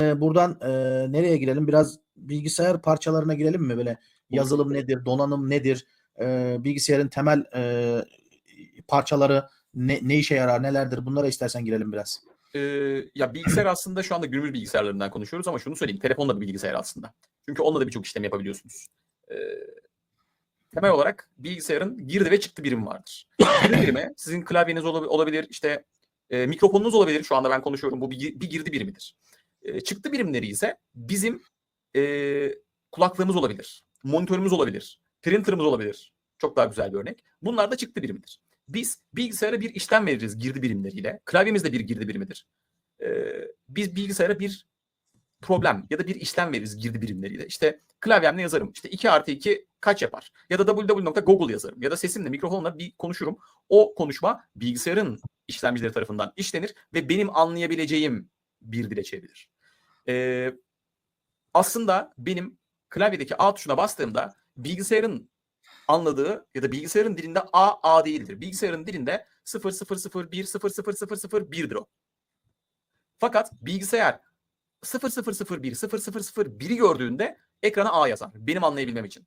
e, buradan e, nereye girelim? Biraz bilgisayar parçalarına girelim mi? Böyle yazılım nedir, donanım nedir, e, bilgisayarın temel e, parçaları ne, ne işe yarar, nelerdir? Bunlara istersen girelim biraz. Ee, ya bilgisayar aslında şu anda günümüz bilgisayarlarından konuşuyoruz ama şunu söyleyeyim. Telefon da bir bilgisayar aslında. Çünkü onunla da birçok işlem yapabiliyorsunuz. Ee, temel olarak bilgisayarın girdi ve çıktı birimi vardır. Girdi birimi sizin klavyeniz olabi- olabilir, işte e, mikrofonunuz olabilir. Şu anda ben konuşuyorum. Bu bir, bir girdi birimidir. E, çıktı birimleri ise bizim e, kulaklığımız olabilir, monitörümüz olabilir, printerımız olabilir. Çok daha güzel bir örnek. Bunlar da çıktı birimidir. Biz bilgisayara bir işlem veririz girdi birimleriyle. Klavyemiz de bir girdi birimidir. Ee, biz bilgisayara bir problem ya da bir işlem veririz girdi birimleriyle. İşte klavyemle yazarım. İşte 2 artı 2 kaç yapar? Ya da www.google yazarım. Ya da sesimle, mikrofonla bir konuşurum. O konuşma bilgisayarın işlemcileri tarafından işlenir ve benim anlayabileceğim bir dile çevrilir. Ee, aslında benim klavyedeki A tuşuna bastığımda bilgisayarın anladığı ya da bilgisayarın dilinde A A değildir. Bilgisayarın dilinde 0001 00001'dir o. Fakat bilgisayar 0001 0001'i gördüğünde ekrana A yazar. Benim anlayabilmem için.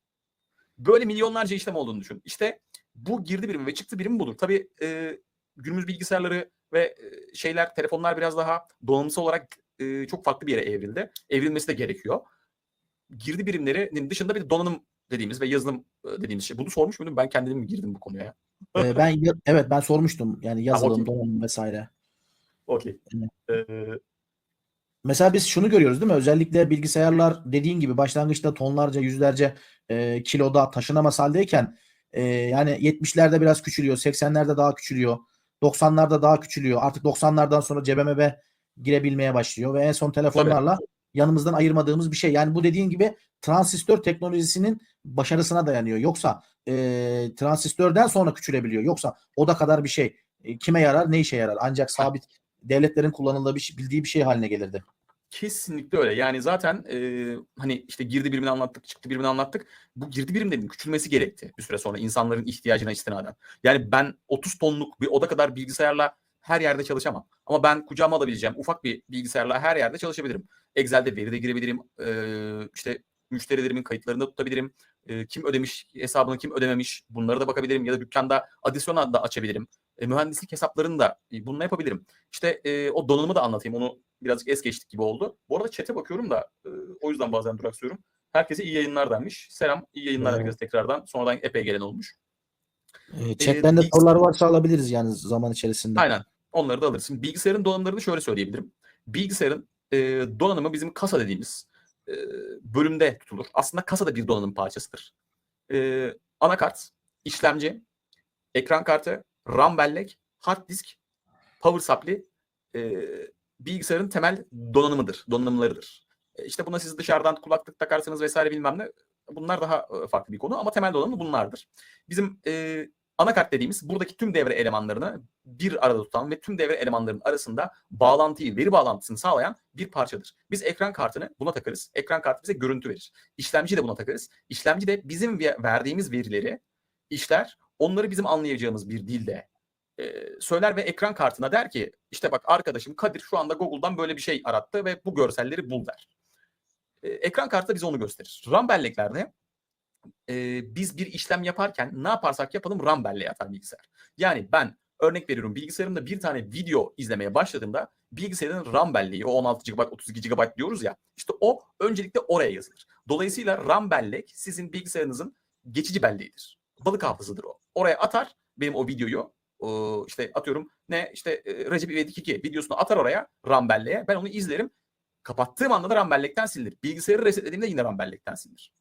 Böyle milyonlarca işlem olduğunu düşün. İşte bu girdi birimi ve çıktı birimi budur. Tabii e, günümüz bilgisayarları ve şeyler, telefonlar biraz daha donanımsal olarak e, çok farklı bir yere evrildi. Evrilmesi de gerekiyor. Girdi birimlerinin dışında bir de donanım dediğimiz ve yazılım dediğimiz şey. Bunu sormuş muydum? Ben kendim mi girdim bu konuya? ya? E, ben evet ben sormuştum yani yazılım, okey. donanım vesaire. Okey. Evet. Ee, Mesela biz şunu görüyoruz değil mi? Özellikle bilgisayarlar dediğin gibi başlangıçta tonlarca, yüzlerce e, kiloda taşınamaz haldeyken e, yani 70'lerde biraz küçülüyor, 80'lerde daha küçülüyor, 90'larda daha küçülüyor. Artık 90'lardan sonra cebeme girebilmeye başlıyor ve en son telefonlarla yanımızdan ayırmadığımız bir şey. Yani bu dediğin gibi transistör teknolojisinin başarısına dayanıyor. Yoksa e, transistörden sonra küçülebiliyor. Yoksa o da kadar bir şey. E, kime yarar, ne işe yarar? Ancak sabit devletlerin kullanıldığı bir şey, bildiği bir şey haline gelirdi. Kesinlikle öyle. Yani zaten e, hani işte girdi birimini anlattık, çıktı birimini anlattık. Bu girdi birimlerinin küçülmesi gerekti bir süre sonra insanların ihtiyacına istinaden. Yani ben 30 tonluk bir oda kadar bilgisayarla her yerde çalışamam. Ama ben kucağıma alabileceğim ufak bir bilgisayarla her yerde çalışabilirim. Excel'de veri de girebilirim. E, işte müşterilerimin kayıtlarını da tutabilirim. E, kim ödemiş hesabını kim ödememiş bunlara da bakabilirim. Ya da dükkanda adisyon da açabilirim. E, mühendislik hesaplarını da e, bununla yapabilirim. İşte e, o donanımı da anlatayım. Onu birazcık es geçtik gibi oldu. Bu arada chat'e bakıyorum da e, o yüzden bazen duraksıyorum. Herkese iyi yayınlar denmiş. Selam, iyi yayınlar Evet. herkese tekrardan. Sonradan epey gelen olmuş. E, chatten de sorular varsa alabiliriz yani zaman içerisinde. Aynen. Onları da. Şimdi bilgisayarın donanımlarını şöyle söyleyebilirim. Bilgisayarın e, donanımı bizim kasa dediğimiz e, bölümde tutulur. Aslında kasa da bir donanım parçasıdır. E, anakart, işlemci, ekran kartı, RAM bellek, hard disk, power supply e, bilgisayarın temel donanımıdır, donanımlarıdır. E, işte buna siz dışarıdan kulaklık takarsanız vesaire bilmem ne bunlar daha e, farklı bir konu ama temel donanımı bunlardır. Bizim e, anakart dediğimiz buradaki tüm devre elemanlarını bir arada tutan ve tüm devre elemanlarının arasında bağlantıyı, veri bağlantısını sağlayan bir parçadır. Biz ekran kartını buna takarız. Ekran kartı bize görüntü verir. İşlemci de buna takarız. İşlemci de bizim ve- verdiğimiz verileri işler, onları bizim anlayacağımız bir dilde e, söyler ve ekran kartına der ki işte bak arkadaşım Kadir şu anda Google'dan böyle bir şey arattı ve bu görselleri bul der. E, ekran kartı da bize onu gösterir. RAM belleklerde e, biz bir işlem yaparken ne yaparsak yapalım RAM belleğe atar bilgisayar. Yani ben örnek veriyorum bilgisayarımda bir tane video izlemeye başladığımda bilgisayarın RAM belleği o 16 GB 32 GB diyoruz ya işte o öncelikle oraya yazılır. Dolayısıyla RAM bellek sizin bilgisayarınızın geçici belleğidir. Balık hafızıdır o. Oraya atar benim o videoyu işte atıyorum ne işte e, Recep İvedik 2 videosunu atar oraya RAM belleğe ben onu izlerim. Kapattığım anda da RAM bellekten silinir. Bilgisayarı resetlediğimde yine RAM bellekten silinir.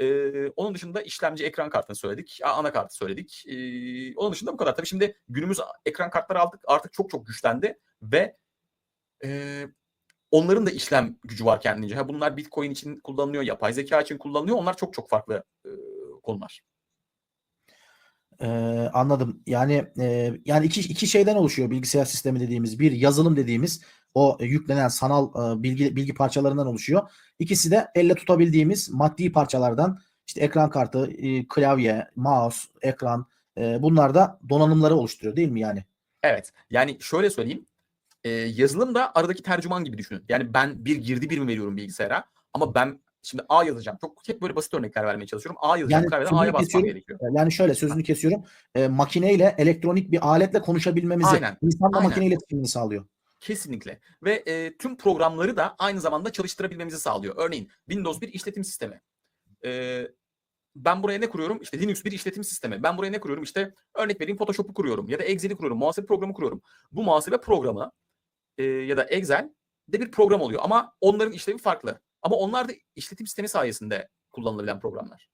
Ee, onun dışında işlemci ekran kartını söyledik. a- Anakartı söyledik. Ee, onun dışında bu kadar. Tabii şimdi günümüz ekran kartları aldık artık çok çok güçlendi ve e, onların da işlem gücü var kendince. Ha, bunlar Bitcoin için kullanılıyor, yapay zeka için kullanılıyor. Onlar çok çok farklı e, konular. Ee, anladım. Yani e, yani iki iki şeyden oluşuyor bilgisayar sistemi dediğimiz. Bir yazılım dediğimiz o yüklenen sanal e, bilgi bilgi parçalarından oluşuyor. İkisi de elle tutabildiğimiz maddi parçalardan. İşte ekran kartı, e, klavye, mouse, ekran e, bunlar da donanımları oluşturuyor değil mi yani? Evet. Yani şöyle söyleyeyim. Yazılım da aradaki tercüman gibi düşünün. Yani ben bir girdi birimi veriyorum bilgisayara ama ben şimdi A yazacağım. Çok hep böyle basit örnekler vermeye çalışıyorum. A yazacağım. Yani sözünü A'ya basmam gerekiyor. Yani şöyle sözünü kesiyorum. E, makineyle elektronik bir aletle konuşabilmemizi Aynen, insanla aynen. makine iletişimini sağlıyor. Kesinlikle. Ve e, tüm programları da aynı zamanda çalıştırabilmemizi sağlıyor. Örneğin Windows bir işletim sistemi. E, ben buraya ne kuruyorum? İşte Linux bir işletim sistemi. Ben buraya ne kuruyorum? İşte örnek vereyim Photoshop'u kuruyorum ya da Excel'i kuruyorum. Muhasebe programı kuruyorum. Bu muhasebe programı e, ya da Excel de bir program oluyor ama onların işlevi farklı. Ama onlar da işletim sistemi sayesinde kullanılabilen programlar.